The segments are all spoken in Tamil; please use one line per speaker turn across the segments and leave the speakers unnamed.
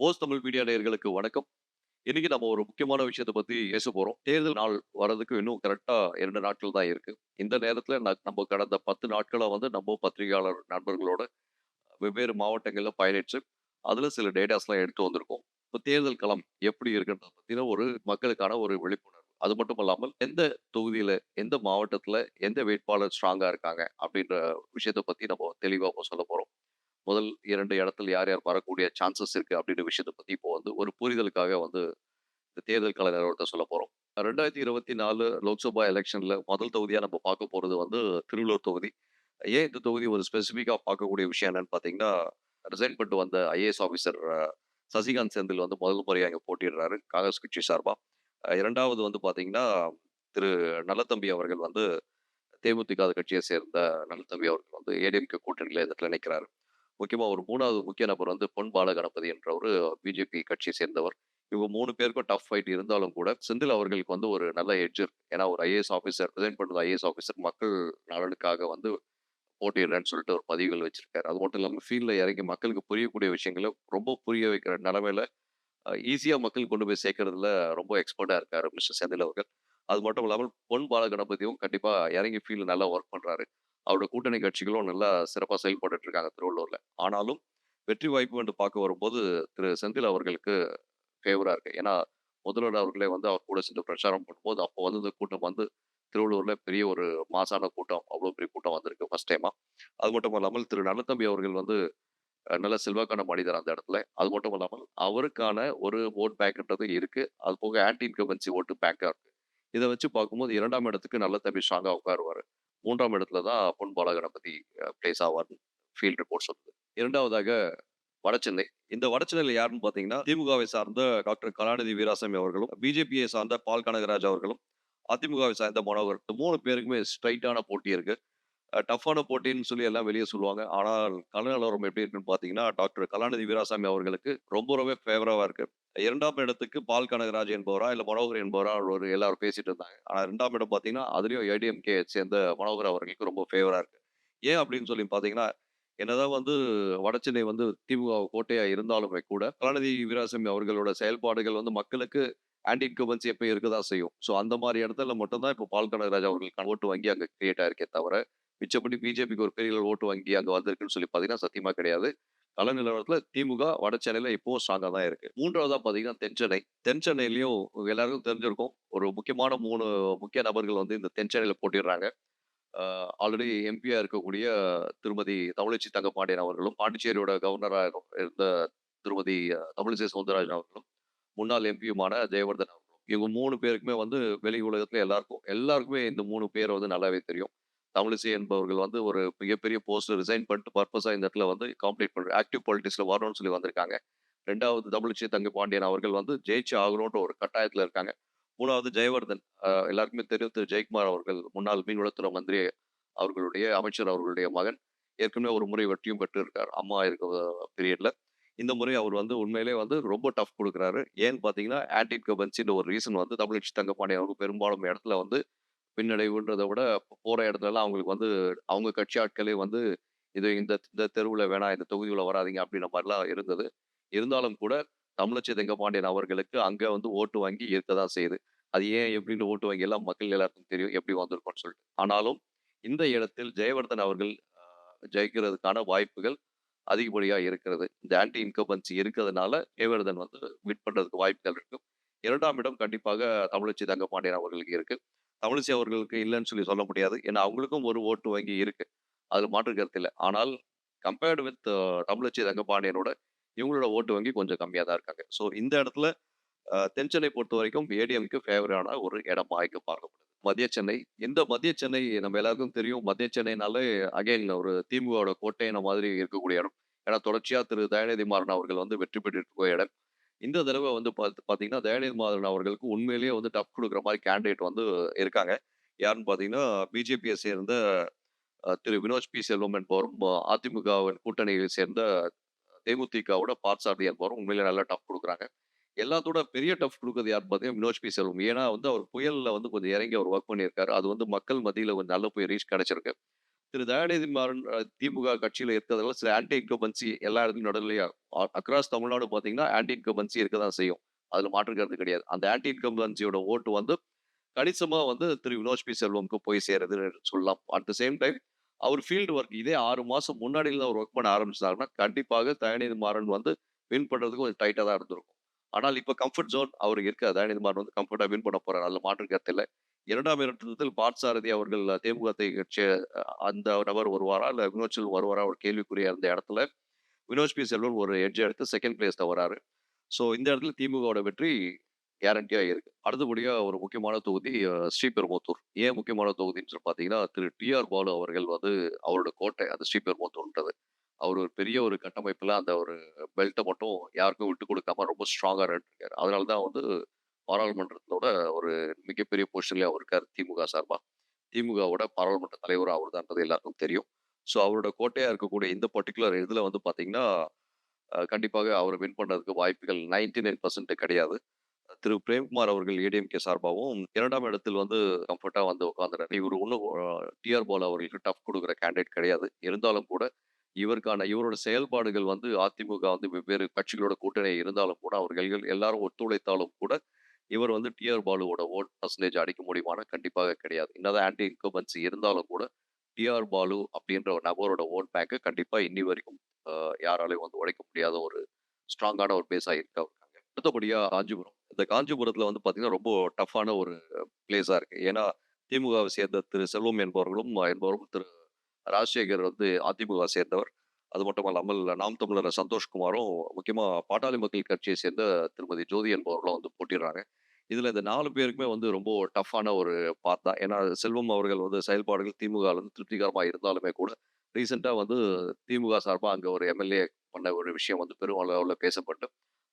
போஸ் தமிழ் மீடியா நேயர்களுக்கு வணக்கம். இன்னைக்கு நம்ம ஒரு முக்கியமான விஷயத்த பத்தி பேச போறோம். தேர்தல் நாள் வர்றதுக்கு இன்னும் கரெக்டா இரண்டு நாட்கள் தான் இருக்கு. இந்த நேரத்துல ந நம்ம கடந்த 10 நாட்களா வந்து நம்ம பத்திரிகையாளர் நண்பர்களோட வெவ்வேறு மாவட்டங்கள்ல பயணிச்சு, அதுல சில டேட்டாஸ்லாம் எடுத்து வந்திருக்கோம். இப்போ தேர்தல் களம் எப்படி இருக்குன்றத பத்தின ஒரு மக்களுக்கான ஒரு விழிப்புணர்வு. அது மட்டும் இல்லாமல் எந்த தொகுதியில, எந்த மாவட்டத்துல, எந்த வேட்பாளர் ஸ்ட்ராங்கா இருக்காங்க அப்படின்ற விஷயத்த பத்தி நம்ம தெளிவாக சொல்ல போகிறோம் போறோம். முதல் இரண்டு இடத்துல யார் யார் வரக்கூடிய சான்சஸ் இருக்கு அப்படின்ற விஷயத்தை பத்தி இப்போ வந்து ஒரு புரிதலுக்காக வந்து இந்த தேர்தல் கலையராக ஒருத்தர் சொல்ல போகிறோம் ரெண்டாயிரத்தி போறோம். 2024 லோக்சபா எலெக்ஷன்ல முதல் தொகுதியா நம்ம பார்க்க போறது வந்து திருவள்ளூர் தொகுதி. ஏன் இந்த தொகுதி ஒரு ஸ்பெசிஃபிக்காக பார்க்கக்கூடிய விஷயம் என்னன்னு பார்த்தீங்கன்னா, ரிசைன் பண்ணிட்டு வந்த ஐஏஎஸ் ஆஃபீஸர் சசிகாந்த் செந்தில் வந்து முதல் முறையாக இங்கே போட்டிடுறாரு காங்கிரஸ் கட்சி சார்பா. இரண்டாவது வந்து பார்த்தீங்கன்னா, திரு நல்லத்தம்பி அவர்கள் வந்து தேமுதிக கட்சியை சேர்ந்த நல்லத்தம்பி அவர்கள் வந்து ஏடிஎம்கே கூட்டணியில் இந்த நினைக்கிறாரு முக்கியமாக ஒரு மூணாவது முக்கிய நபர் வந்து பொன் பாலகணபதி என்றவரு பிஜேபி கட்சியை சேர்ந்தவர். இவங்க மூணு பேருக்கும் டஃப் ஃபைட் இருந்தாலும் கூட, செந்தில் அவர்களுக்கு வந்து ஒரு நல்ல எட்ஜ் இருக்கு. ஏன்னா ஒரு ஐஏஎஸ் ஆஃபீஸர் ரிசைன் பண்ணுற ஐஏஎஸ் ஆஃபீஸர் மக்கள் நலனுக்காக வந்து போட்டியிடுறேன்னு சொல்லிட்டு ஒரு பதிவுகள் வச்சிருக்காரு. அது மட்டும் இல்லாமல் ஃபீல்டில் இறங்கி மக்களுக்கு புரியக்கூடிய விஷயங்கள ரொம்ப புரிய வைக்கிற நிலமையில ஈஸியாக மக்கள் கொண்டு போய் சேர்க்கறதுல ரொம்ப எக்ஸ்பர்ட்டாக இருக்காரு மிஸ்டர் செந்தில் அவர்கள். அது மட்டும் இல்லாமல் பொன் பாலகணபதியும் கண்டிப்பாக இறங்கி ஃபீல்ட்ல நல்லா ஒர்க் பண்ணுறாரு அவரோட கூட்டணி கட்சிகளும் நல்லா சிறப்பாக செயல்பட்டுட்டு இருக்காங்க திருவள்ளூர்ல. ஆனாலும் வெற்றி வாய்ப்பு என்று பார்க்க வரும்போது திரு செந்தில் அவர்களுக்கு ஃபேவரா இருக்கு. ஏன்னா முதல்வர் அவர்களே வந்து அவர் கூட சென்று பிரச்சாரம் பண்ணும்போது, அப்போ வந்து இந்த கூட்டம் வந்து திருவள்ளூர்ல பெரிய ஒரு மாசான கூட்டம். அவ்வளோ பெரிய கூட்டம் வந்திருக்கு ஃபர்ஸ்ட் டைமா. அது மட்டும் இல்லாமல் திரு நல்லதம்பி அவர்கள் வந்து நல்ல செல்வாக்கான மனிதர் அந்த இடத்துல. அது மட்டும் இல்லாமல் அவருக்கான ஒரு வோட் பேக்குன்றது இருக்கு. அது போக ஆன்டி இன்கம்பன்சி ஓட்டு பேங்கா இருக்கு. இதை வச்சு பார்க்கும்போது இரண்டாம் இடத்துக்கு நல்ல தம்பி ஸ்ட்ராங்காக உட்காருவாரு. மூன்றாம் இடத்துல தான் பொன் பாலகணபதி பிளேஸ் ஆவார் ஃபீல்ட் ரிப்போர்ட் சொல்லுது. இரண்டாவதாக வடச்சென்னை இந்த வடச்சென்னையில் யாருன்னு பார்த்தீங்கன்னா, திமுகவை சார்ந்த டாக்டர் கலாநிதி வீராசாமி அவர்களும், பிஜேபியை சார்ந்த பால் கனகராஜ் அவர்களும், அதிமுகவை சார்ந்த மனோகர். இந்த மூணு பேருக்குமே ஸ்ட்ரைட்டான போட்டி இருக்கு. டஃப்பான போட்டின்னு சொல்லி எல்லாம் வெளியே சொல்லுவாங்க. ஆனால் கலநலவரம் எப்படி இருக்குன்னு பார்த்தீங்கன்னா, டாக்டர் கலாநிதி வீராசாமி அவர்களுக்கு ரொம்ப ரொம்ப ஃபேவராக இருக்கு. இரண்டாம் இடத்துக்கு பால் கனகராஜ் என்பவரா, இல்லை மனோகர் என்பவரா ஒரு எல்லாரும் பேசிட்டு இருந்தாங்க. ஆனால் ரெண்டாம் இடம் பார்த்தீங்கன்னா, அதுலேயும் ஏடிஎம்கே சேர்ந்த மனோகர் அவர்களுக்கு ரொம்ப ஃபேவராக இருக்கு. ஏன் அப்படின்னு சொல்லி பார்த்தீங்கன்னா, என்னதான் வந்து வடச்சென்னை வந்து திமுக கோட்டையா இருந்தாலுமே கூட, கலாநிதி வீராசாமி அவர்களோட செயல்பாடுகள் வந்து மக்களுக்கு ஆன்டி இன்கம்பன்சி எப்பயும் இருக்கதான் செய்யும். ஸோ அந்த மாதிரி இடத்துல மட்டும்தான் இப்போ பால் கனகராஜ் அவர்களுக்கு ஓட்டு வங்கி அங்கே கிரியேட் ஆயிருக்கே தவிர, மிச்சப்படி பிஜேபிக்கு ஒரு பெரிய ஓட்டு வங்கி அங்கே வந்திருக்குன்னு சொல்லி பார்த்தீங்கன்னா, சத்தியமா கிடையாது. கள நிலவரத்தில் திமுக வடசென்னையில இப்போவும் ஸ்ட்ராங்காக தான் இருக்கு. மூன்றாவதாக பார்த்தீங்கன்னா தென்சென்னை. தென்சென்னையிலையும் எல்லாருக்கும் தெரிஞ்சிருக்கும். ஒரு முக்கியமான மூணு முக்கிய நபர்கள் வந்து இந்த தென்சென்னையில் போட்டிடுறாங்க ஆல்ரெடி எம்பியாக இருக்கக்கூடிய திருமதி தமிழச்சி தங்கப்பாண்டியன் அவர்களும், பாண்டிச்சேரியோட கவர்னராக இருந்த திருமதி தமிழிசை சவுந்தரராஜன் அவர்களும், முன்னாள் எம்பியுமான ஜெயவர்தன் அவர்களும். இவங்க மூணு பேருக்குமே வந்து வெளி உலகத்தில் எல்லாருக்கும் எல்லாருக்குமே இந்த மூணு பேரை வந்து நல்லாவே தெரியும். தமிழிசை என்பவர்கள் வந்து ஒரு மிகப்பெரிய போஸ்ட் ரிசைன் பண்ணிட்டு பர்பஸாக இந்த இடத்துல வந்து காம்ப்ளீட் பண்ணுற ஆக்டிவ் பாலிட்டிக்ஸில் வரணும்னு சொல்லி வந்திருக்காங்க. ரெண்டாவது தமிழிசை தங்கபாண்டியன் அவர்கள் வந்து ஜெயிச்சு ஆகணும்ன்ற ஒரு கட்டாயத்தில் இருக்காங்க. மூணாவது ஜெயவர்தன். எல்லாருக்குமே தெரியும் திரு ஜெயக்குமார் அவர்கள் முன்னாள் மீன்வளத்துறை மந்திரி அவர்களுடைய அமைச்சர் அவர்களுடைய மகன். ஏற்கனவே ஒரு முறை வெற்றியும் பெற்றிருக்கார். அம்மா இருக்க பீரியட்ல. இந்த முறை அவர் வந்து உண்மையிலேயே வந்து ரொம்ப டஃப் கொடுக்குறாரு ஏன்னு பார்த்தீங்கன்னா, ஆன்டி கபன்சின்ற ஒரு ரீசன் வந்து தமிழச்சி தங்கபாண்டியன் அவருக்கு பெரும்பாலும் இடத்துல வந்து பின்னடைவுன்றதை விட போற இடத்துலலாம் அவங்களுக்கு வந்து அவங்க கட்சி ஆட்களே வந்து இது இந்த இந்த தெருவுல வேணாம், இந்த தொகுதியில் வராதீங்க அப்படின்ற மாதிரிலாம் இருந்தது. இருந்தாலும் கூட தமிழச்சி தங்கபாண்டியன் அவர்களுக்கு அங்கே வந்து ஓட்டு வங்கி இருக்க தான் செய்யுது. அது ஏன் எப்படின்னு ஓட்டு வாங்கி எல்லாம் மக்கள் எல்லாருக்கும் தெரியும். எப்படி வந்திருக்கும்னு சொல்லிட்டு. ஆனாலும் இந்த இடத்தில் ஜெயவர்தன் அவர்கள் ஜெயிக்கிறதுக்கான வாய்ப்புகள் அதிகப்படியா இருக்கிறது. இந்த ஆன்டி இன்கம்பன்சி இருக்கிறதுனால ஜெயவர்தன் வந்து வின் பண்றதுக்கு வாய்ப்புகள் இருக்கும் இரண்டாம் இடம் கண்டிப்பாக தமிழச்சி தங்கப்பாண்டியன் அவர்களுக்கு இருக்கு. தமிழிசை அவர்களுக்கு இல்லன்னு சொல்லி சொல்ல முடியாது. ஏன்னா அவங்களுக்கும் ஒரு ஓட்டு வங்கி இருக்கு. அதில் மாற்று கருத்து இல்லை ஆனால் கம்பேர்டு வித் தமிழச்சி தங்கபாண்டியனோட இவங்களோட ஓட்டு வங்கி கொஞ்சம் கம்மியாக தான் இருக்காங்க. ஸோ இந்த இடத்துல தென்சென்னை பொறுத்த வரைக்கும் ஏடிஎம்க்கு ஃபேவரான ஒரு இடமா இங்க பார்க்கப்படுது. மத்திய சென்னை. இந்த மத்திய சென்னை நம்ம எல்லாருக்கும் தெரியும். மத்திய சென்னைனாலே அகைன் ஒரு திமுகவோட கோட்டையின மாதிரி இருக்கக்கூடிய இடம். ஏன்னா தொடர்ச்சியாக திரு தயாநிதி மாறன் அவர்கள் வந்து வெற்றி பெற்று இருக்க இடம். இந்த தடவை வந்து பாத் பார்த்தீங்கன்னா, தயாநிதி மாதவன் அவர்களுக்கு உண்மையிலேயே வந்து டஃப் கொடுக்குற மாதிரி கேண்டிடேட் வந்து இருக்காங்க. யாருன்னு பார்த்தீங்கன்னா, பிஜேபியை சேர்ந்த திரு வினோஜ் பி செல்வம் என்பவரும், அதிமுகவின் கூட்டணியை சேர்ந்த தேமுதிகவோட பார்த்தசாரதி என்பவரும் உண்மையிலேயே நல்லா டஃப் கொடுக்குறாங்க எல்லாத்தோட பெரிய டஃப் கொடுக்குறது யாருன்னு பார்த்தீங்கன்னா, வினோஜ் பி செல்வம். ஏன்னா வந்து அவர் புயல்ல வந்து கொஞ்சம் இறங்கி அவர் ஒர்க் பண்ணியிருக்காரு. அது வந்து மக்கள் மத்தியில கொஞ்சம் நல்ல போய் ரீச் கிடைச்சிருக்கு. திரு தயாநிதி மாறன் திமுக கட்சியில் இருக்கிறதுல சில ஆன்டி இன்கம்பன்சி எல்லா இடத்துலையும் நடுநிலையா அக்ராஸ் தமிழ்நாடு பார்த்தீங்கன்னா, ஆன்டி இன்கம்பன்சி இருக்க தான் செய்யும். அதில் மாற்று கருத்து கிடையாது. அந்த ஆன்டி இன்கம்பன்சியோட ஓட்டு வந்து கணிசமாக வந்து திரு வினோஜ் பி செல்வம்க்கு போய் சேருதுன்னு சொல்லலாம். அட் த சேம் டைம் அவர் ஃபீல்டு ஒர்க் இதே ஆறு மாதம் முன்னாடியில் அவர் ஒர்க் பண்ண ஆரம்பிச்சாருன்னா, கண்டிப்பாக தயாநிதி மாறன் வந்து வின் பண்ணுறதுக்கு கொஞ்சம் டைட்டாக தான் இருந்திருக்கும். ஆனால் இப்போ கம்ஃபர்ட் ஜோன் அவருக்கு இருக்காது. தயாநிதி மாறன் வந்து கம்ஃபர்ட்டாக வின் பண்ண போகிறார் அதில் மாற்று இல்லை இரண்டாம் இடத்தில் பாட்சாரதி அவர்கள் தேமுகத்தை கட்சி அந்த நபர் வருவாரா? இல்லை வினோத் செல்வம் வருவாரா? ஒரு கேள்விக்குறியா இருந்த இடத்துல, வினோத் பி செல்வம் ஒரு எட்ஜ் எடுத்து செகண்ட் பிளேஸில் வராரு. ஸோ இந்த இடத்துல திமுகவோட வெற்றி கேரண்டியாக இருக்கு. அடுத்தபடியாக ஒரு முக்கியமான தொகுதி ஸ்ரீபெருமத்தூர் ஏன் முக்கியமான தொகுதின்னு சொல்லி பார்த்தீங்கன்னா, திரு டி.ஆர். பாலு அவர்கள் வந்து அவரோட கோட்டை அது ஸ்ரீபெருமத்தூர்ன்றது அவர் ஒரு பெரிய ஒரு கட்டமைப்பில் அந்த ஒரு பெல்ட்டை மட்டும் யாருக்கும் விட்டுக் கொடுக்காம ரொம்ப ஸ்ட்ராங்காக ரன் இருக்காரு. அதனால தான் வந்து பாராளுமன்றத்தோட ஒரு மிகப்பெரிய பொசிஷன்லேயே அவர் இருக்கார் திமுக சார்பா. திமுகவோட பாராளுமன்ற தலைவர் அவர் தான்றது எல்லாருக்கும் தெரியும். ஸோ அவரோட கோட்டையாக இருக்கக்கூடிய இந்த பர்டிகுலர் இதில் வந்து பார்த்தீங்கன்னா, கண்டிப்பாக அவர் வின் பண்ணுறதுக்கு வாய்ப்புகள் 99% கிடையாது. திரு பிரேம்குமார் அவர்கள் ஏடிஎம்கே சார்பாவும் இரண்டாம் இடத்தில் வந்து கம்ஃபர்ட்டாக வந்து உட்காந்துறாரு இவரு ஒன்றும் டி.ஆர். பால் அவர்களுக்கு டஃப் கொடுக்குற கேண்டிடேட் கிடையாது. இருந்தாலும் கூட இவருக்கான இவரோட செயல்பாடுகள் வந்து அதிமுக வந்து வெவ்வேறு கட்சிகளோட கூட்டணி இருந்தாலும் கூட, அவர்கள் எல்லாரும் ஒத்துழைத்தாலும் கூட, இவர் வந்து டி.ஆர். பாலுவோட ஓட் பர்சன்டேஜ் அடிக்க முடியுமானா கண்டிப்பாக கிடையாது. என்னதான் ஆன்டி இன்கம்பன்சி இருந்தாலும் கூட, டி.ஆர். பாலு அப்படின்ற ஒரு நபரோட ஓட் பேங்கை கண்டிப்பாக இன்னி வரைக்கும் யாராலையும் வந்து உடைக்க முடியாத ஒரு ஸ்ட்ராங்கான ஒரு பேஸாக இருக்கு அவருக்காக. காஞ்சிபுரம். இந்த காஞ்சிபுரத்தில் வந்து பார்த்தீங்கன்னா, ரொம்ப டஃப்பான ஒரு பிளேஸாக இருக்குது ஏன்னா, திமுகவை சேர்ந்த திரு செல்வம் என்பவர்களும் என்பவரும் திரு ராஜசேகர் வந்து அதிமுகவை சேர்ந்தவர். அது மட்டும் இல்லாமல் நாம் தமிழர் சந்தோஷ்குமாரும், முக்கியமாக பாட்டாளி மக்கள் கட்சியை சேர்ந்த திருமதி ஜோதி என்பவர்களும் வந்து போட்டிடுறாங்க இதில் இந்த நாலு பேருக்குமே வந்து ரொம்ப டஃப்பான ஒரு பார்த்தா தான். ஏன்னா, செல்வம் அவர்கள் வந்து செயல்பாடுகள் திமுக வந்து திருப்திகரமாக இருந்தாலுமே கூட, ரீசெண்டாக வந்து திமுக சார்பாக அங்கே ஒரு எம்.எல்.ஏ பண்ண ஒரு விஷயம் வந்து பெரும் அளவில் பேசப்பட்டு,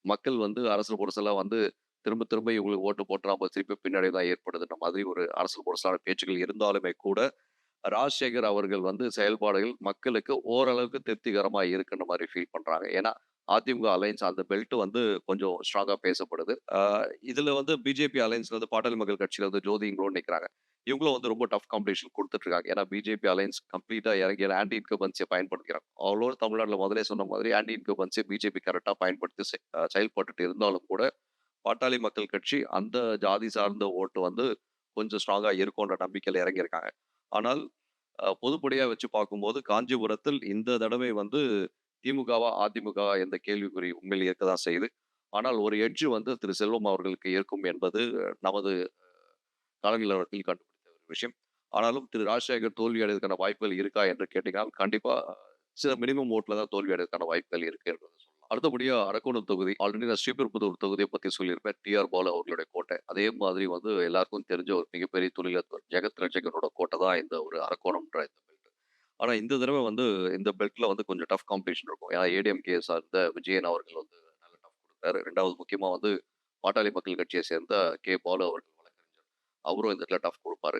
மக்கள் வந்து அரசு பொருசெல்லாம் வந்து திரும்ப திரும்ப இவங்களுக்கு ஓட்டு போட்டா நம்ம திருப்பி பின்னாடி தான் ஏற்படுதுன்ற மாதிரி ஒரு அரசு பொருசான பேச்சுகள் இருந்தாலுமே கூட, ராஜசேகர் அவர்கள் வந்து செயல்பாடுகள் மக்களுக்கு ஓரளவுக்கு திருப்திகரமாக இருக்குன்ற மாதிரி ஃபீல் பண்ணுறாங்க ஏன்னா, அதிமுக அலையன்ஸ் அந்த பெல்ட் வந்து கொஞ்சம் ஸ்ட்ராங்காக பேசப்படுது. இதில் வந்து பிஜேபி அலையன்ஸ்ல வந்து பாட்டாளி மக்கள் கட்சியில வந்து ஜோதி இவங்களும் இவங்களும் வந்து ரொம்ப டஃப் காம்படிஷன் கொடுத்துட்ருக்காங்க ஏன்னா, பிஜேபி அலையன்ஸ் கம்ப்ளீட்டாக இறங்கிய ஆன்டி இன்கம்பன்சிய பயன்படுத்திக்கிறாங்க. அவ்வளோ தமிழ்நாட்டில் முதலே சொன்ன மாதிரி ஆன்டி இன்கம்பன்சிய பிஜேபி கரெக்டாக பயன்படுத்தி செ செயல்பட்டுட்டு இருந்தாலும் கூட, பாட்டாளி மக்கள் கட்சி அந்த ஜாதி சார்ந்த ஓட்டு வந்து கொஞ்சம் ஸ்ட்ராங்காக இருக்கும்ன்ற நம்பிக்கையில் இறங்கியிருக்காங்க. ஆனால், பொதுப்படையாக வச்சு பார்க்கும்போது காஞ்சிபுரத்தில் இந்த தடவை வந்து திமுகவா, அதிமுகவா என்ற கேள்விக்குறி உண்மையில் இருக்க தான் செய்யுது. ஆனால் ஒரு எட்ஜு வந்து திரு செல்வம் அவர்களுக்கு இருக்கும் என்பது நமது கள கண்டுபிடித்த ஒரு விஷயம். ஆனாலும் திரு ராஜசேகர் தோல்வி அடைவதற்கான வாய்ப்புகள் இருக்கா என்று கேட்டீங்கன்னா, கண்டிப்பாக சில மினிமம் ஓட்டில் தான் தோல்வி அடைவதற்கான வாய்ப்புகள் இருக்கு என்று அடுத்தபடியா அரக்கோணம் தொகுதி. ஆல்ரெடி நான் ஸ்ரீபெரும்புதூர் தொகுதியை பத்தி சொல்லியிருப்பேன். டி.ஆர். பாலு அவர்களுடைய கோட்டை. அதே மாதிரி வந்து எல்லாருக்கும் தெரிஞ்ச ஒரு மிகப்பெரிய தொழிலதிபர் ஜெகத் ரட்சகனோட கோட்டை தான் இந்த ஒரு அரக்கோணம்ன்ற இந்த பெல்ட். ஆனா இந்த தடவை வந்து இந்த பெல்ட்ல வந்து கொஞ்சம் டஃப் காம்படிஷன் இருக்கும். ஏன்னா, ஏடிஎம்கே சார்ந்த விஜயன் அவர்கள் வந்து நல்ல டஃப் கொடுத்தாரு ரெண்டாவது முக்கியமா வந்து பாட்டாளி மக்கள் கட்சியை சேர்ந்த கே. பாலு அவர்கள் வழக்கறிஞர். அவரும் இந்த இடத்துல டஃப் கொடுப்பாரு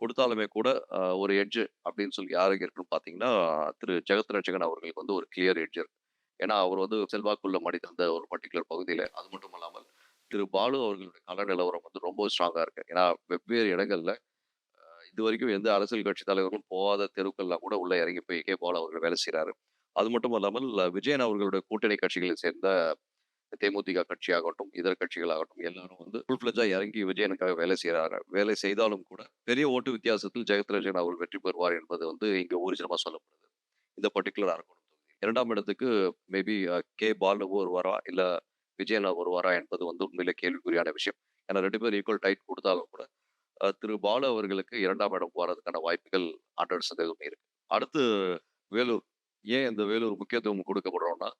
கொடுத்தாலுமே கூட ஒரு எட்ஜ் அப்படின்னு சொல்லி யாருக்கு இருக்குன்னு பார்த்தீங்கன்னா, திரு ஜெகத் ரட்சகன் அவர்களுக்கு வந்து ஒரு கிளியர் எட்ஜ் இருக்கு. ஏன்னா, அவர் வந்து செல்வாக்குள்ள மனிதர் அந்த ஒரு பர்ட்டிகுலர் பகுதியில. அது மட்டும் அல்லாமல் திரு பாலு அவர்களுடைய கள நிலவரம் வந்து ரொம்ப ஸ்ட்ராங்கா இருக்கு. ஏன்னா, வெவ்வேறு இடங்கள்ல இது இதுவரைக்கும் எந்த அரசியல் கட்சி தலைவர்களும் போகாத தெருக்கள்லாம் கூட உள்ள இறங்கி போய் கே. பாலு அவர்கள் வேலை செய்கிறாரு அது மட்டும் இல்லாமல் விஜயன் அவர்களுடைய கூட்டணி கட்சிகளை சேர்ந்த தேமுதிக கட்சியாகட்டும், இதர கட்சிகளாகட்டும் எல்லாரும் வந்து ஃபுல் இறங்கி விஜயனுக்காக வேலை செய்கிறாங்க வேலை செய்தாலும் கூட பெரிய ஓட்டு வித்தியாசத்தில் ஜெயத்ரஜன் அவர்கள் வெற்றி பெறுவார் என்பது வந்து இங்க ஊர்ஜிதமா சொல்லப்படுது. இந்த பர்ட்டிகுலர் அரக்கோணம் இரண்டாம் இடத்துக்கு மேபி அ கே. பாலு வருவாரா? இல்ல ஒரு வருவாரா? என்பது வந்து உண்மையிலே கேள்விக்குறியான விஷயம். ஏன்னா ரெண்டு பேரும் ஈக்குவல் டைட் கொடுத்தாலும் கூட, திரு பாலு அவர்களுக்கு இரண்டாம் இடம் போறதுக்கான வாய்ப்புகள் 100% இருக்கு. அடுத்து வேலூர். ஏன் இந்த வேலூர் முக்கியத்துவம் கொடுக்கப்படுறோம்னா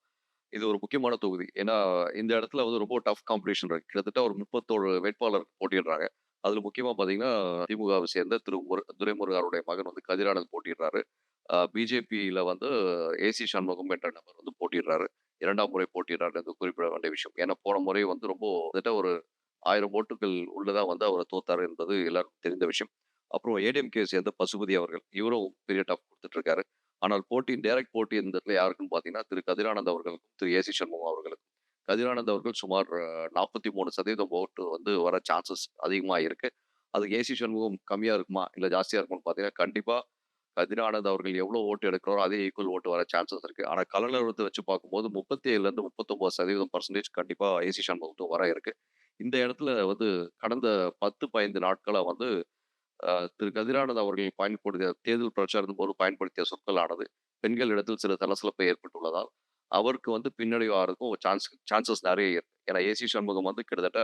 இது ஒரு முக்கியமான தொகுதி. ஏன்னா, இந்த இடத்துல வந்து ரொம்ப டஃப் காம்படிஷன் இருக்கு. கிட்டத்தட்ட ஒரு 31 வேட்பாளர் போட்டிடுறாங்க அதுல முக்கியமா பாத்தீங்கன்னா திமுகவை சேர்ந்த திரு துரைமுருகாருடைய மகன் வந்து கதிரானந்த் போட்டிடுறாரு பிஜேபியில் வந்து ஏ.சி. சண்முகம் என்ற நபர் வந்து போட்டிடுறாரு இரண்டாம் முறை போட்டிடுறாரு என்று குறிப்பிட வேண்டிய விஷயம். ஏன்னா, போன முறை வந்து ரொம்ப கிட்டத்தட்ட ஒரு ஆயிரம் ஓட்டுகள் உள்ள தான் வந்து அவர் தோத்தாரு என்பது எல்லாருக்கும் தெரிந்த விஷயம். அப்புறம் ஏடிஎம்கே சேர்ந்த பசுபதி அவர்கள். இவரும் பெரிய டஃப் கொடுத்துட்டு இருக்காரு. ஆனால் போட்டி டைரக்ட் போட்டி இந்த இடத்துல யாருக்குன்னு பார்த்தீங்கன்னா, திரு கதிரானந்த் அவர்களுக்கும், திரு ஏ.சி. சண்முகம் அவர்களுக்கும். கதிரானந்த் அவர்கள் சுமார் 43% ஓட்டு வந்து வர சான்சஸ் அதிகமாக இருக்கு. அதுக்கு ஏ.சி. சண்முகம் கம்மியாக இருக்குமா? இல்லை ஜாஸ்தியாக இருக்குமான்னு பார்த்தீங்கன்னா, கண்டிப்பாக கதிரானந்த் அவர்கள் எவ்வளோ ஓட்டு எடுக்கிறாரோ அதே ஈக்குவல் ஓட்டு வர சான்சஸ் இருக்குது ஆனால் கள வச்சு பார்க்கும்போது முப்பத்தி ஏழுலேருந்து முப்பத்தொம்போது சதவீதம் பர்சன்டேஜ் கண்டிப்பாக ஏசி சண்முகத்தும் வர இருக்கு. இந்த இடத்துல வந்து கடந்த பத்து பதினைந்து நாட்களா வந்து திரு கதிரானந்த் அவர்கள் பயன்படுத்திய தேர்தல் பிரச்சாரத்தின் போது பயன்படுத்திய சொற்களானது பெண்கள் இடத்தில் சில தலசலப்பை ஏற்பட்டுள்ளதால் அவருக்கு வந்து பின்னடைவு ஆகிறதுக்கும் சான்ஸ் சான்சஸ் நிறைய இருக்கு. ஏன்னா ஏசி சண்முகம் வந்து கிட்டத்தட்ட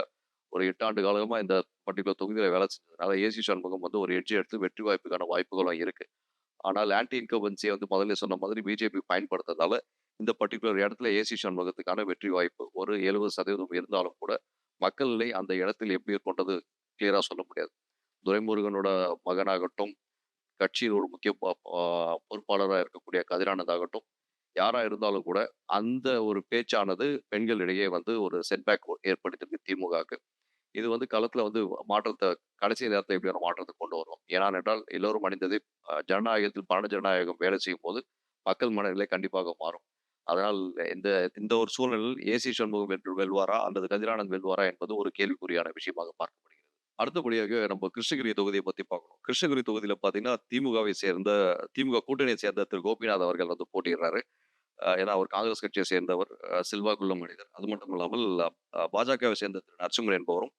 ஒரு எட்டு ஆண்டு காலமாக இந்த பர்டிகுலர் தொகுதியில் வேலை செஞ்சதுனால ஏசி சண்முகம் வந்து ஒரு எட்ஜி எடுத்து வெற்றி வாய்ப்புக்கான வாய்ப்புகளும் இருக்குது ஆனால் ஆன்டி இன்கம்பன்சியை வந்து முதல்ல சொன்ன மாதிரி பிஜேபி பயன்படுத்துறதால இந்த பர்டிகுலர் இடத்துல ஏசி சண்முகத்துக்கான வெற்றி வாய்ப்பு. ஒரு எழுபது சதவீதம் இருந்தாலும் கூட மக்கள் நிலை அந்த இடத்தில் எப்படி கொண்டது கிளியராக சொல்ல முடியாது. துரைமுருகனோட மகனாகட்டும் கட்சியில் ஒரு முக்கிய பொறுப்பாளராக இருக்கக்கூடிய கதிரானந்த் ஆகட்டும் இருந்தாலும் கூட அந்த ஒரு பேச்சானது பெண்களிடையே வந்து ஒரு செட்பேக் ஏற்படுத்தியிருக்கு திமுகவுக்கு. இது வந்து களத்துல வந்து மாற்றத்தை கடைசி நேரத்தை எப்படியான மாற்றத்தை கொண்டு வரும் ஏன்னா என்றால் எல்லோரும் அணிந்தது ஜனநாயகத்தில் பண ஜனநாயகம் வேலை செய்யும் போது மக்கள் மனநிலை கண்டிப்பாக மாறும். அதனால் இந்த இந்த ஒரு சூழ்நிலையில் ஏசி சண்முகம் வென்று வெல்வாரா அல்லது கதிரானந்த் வெல்வாரா என்பது ஒரு கேள்விக்குறியான விஷயமாக பார்க்கப்படுகிறது. அடுத்தபடியாக நம்ம கிருஷ்ணகிரி தொகுதியை பத்தி பார்க்கணும். கிருஷ்ணகிரி தொகுதியில பாத்தீங்கன்னா திமுகவை சேர்ந்த திமுக கூட்டணியை சேர்ந்த திரு. கோபிநாத் அவர்கள் வந்து போட்டியிடுறாரு. ஏன்னா அவர் காங்கிரஸ் கட்சியை சேர்ந்தவர் சில்வா செல்வாக்குள்ள மனிதர். அது மட்டும் இல்லாமல் பாஜகவை சேர்ந்த திரு. நரசிம்மன் என்பவரும்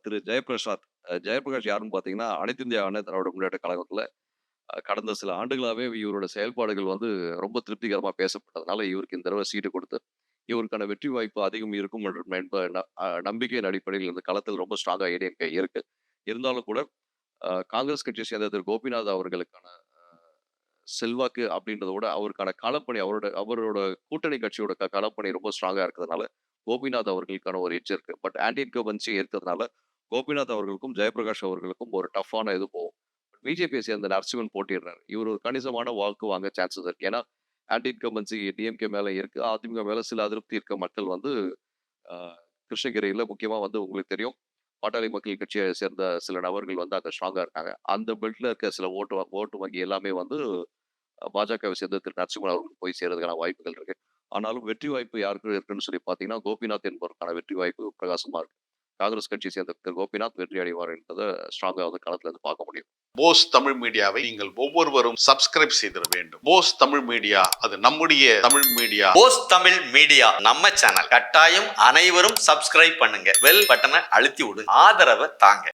திரு. ஜெயபிரசாத் ஜெயபிரகாஷ் யாருன்னு பார்த்தீங்கன்னா அனைத்து இந்திய அண்ணா திராவிட முன்னேற்ற கழகத்தில் கடந்த சில ஆண்டுகளாகவே இவரோட செயல்பாடுகள் வந்து ரொம்ப திருப்திகரமாக பேசப்பட்டதுனால இவருக்கு இந்த தடவை சீட்டு கொடுத்து இவருக்கான வெற்றி வாய்ப்பு அதிகம் இருக்கும் என்ற என்ப நம்பிக்கையின் அடிப்படையில் இந்த களத்தில் ரொம்ப ஸ்ட்ராங்காக ஏடிஎம்கே இருக்கு. இருந்தாலும் கூட காங்கிரஸ் கட்சியை சேர்ந்த திரு. கோபிநாத் அவர்களுக்கான செல்வாக்கு அப்படின்றத விட அவருக்கான களப்பணி அவரோட அவரோட கூட்டணி கட்சியோட க- களப்பணி ரொம்ப ஸ்ட்ராங்காக இருக்கிறதுனால கோபிநாத் அவர்களுக்கான ஒரு எட்ஜ் இருக்கு பட் ஆன்டி இன்கம்பன்சி இருக்கிறதுனால கோபிநாத் அவர்களுக்கும் ஜெயபிரகாஷ் அவர்களுக்கும் ஒரு டஃப்பான இது போகும். பிஜேபியை சேர்ந்த நரசிம்மன் போட்டிடுறாரு இவர் ஒரு கணிசமான வாக்கு வாங்க சான்சஸ் இருக்கு. ஏன்னா ஆன்டி இன்கம்பன்சி டிஎம்கே மேலே இருக்கு. அதிமுக மேலே சில அதிருப்தி இருக்க மக்கள் வந்து கிருஷ்ணகிரியில் முக்கியமாக வந்து உங்களுக்கு தெரியும். பாட்டாளி மக்கள் கட்சியை சேர்ந்த சில நபர்கள் வந்து அங்கே ஸ்ட்ராங்காக இருக்காங்க. அந்த பெல்ட்டில் இருக்க சில ஓட்டு வ- ஓட்டு வங்கி எல்லாமே வந்து பாஜகவை சேர்ந்த திரு நரசிம்மன் அவர்களுக்கு போய் சேர்றதுக்கான வாய்ப்புகள் இருக்குது ஆனாலும் வெற்றி வாய்ப்பு யாருக்கு இருக்குன்னு சொல்லி பாத்தீங்கன்னா கோபிநாத் என்பவருக்கான வெற்றி வாய்ப்பு பிரகாசமா இருக்கு. காங்கிரஸ் கட்சியை சேர்ந்த திரு கோபிநாத் வெற்றி அடைவார் என்பதை ஸ்ட்ராங்கா வந்து களத்துல இருந்து பார்க்க முடியும்.
போஸ் தமிழ் மீடியாவை நீங்கள் ஒவ்வொருவரும் சப்ஸ்கிரைப் செய்திட வேண்டும். போஸ் தமிழ் மீடியா அது நம்முடைய தமிழ் மீடியா.
போஸ் தமிழ் மீடியா நம்ம சேனல் கட்டாயம் அனைவரும் சப்ஸ்கிரைப் பண்ணுங்க. பெல் பட்டனை அழுத்தி விடுங்க. ஆதரவை தாங்க.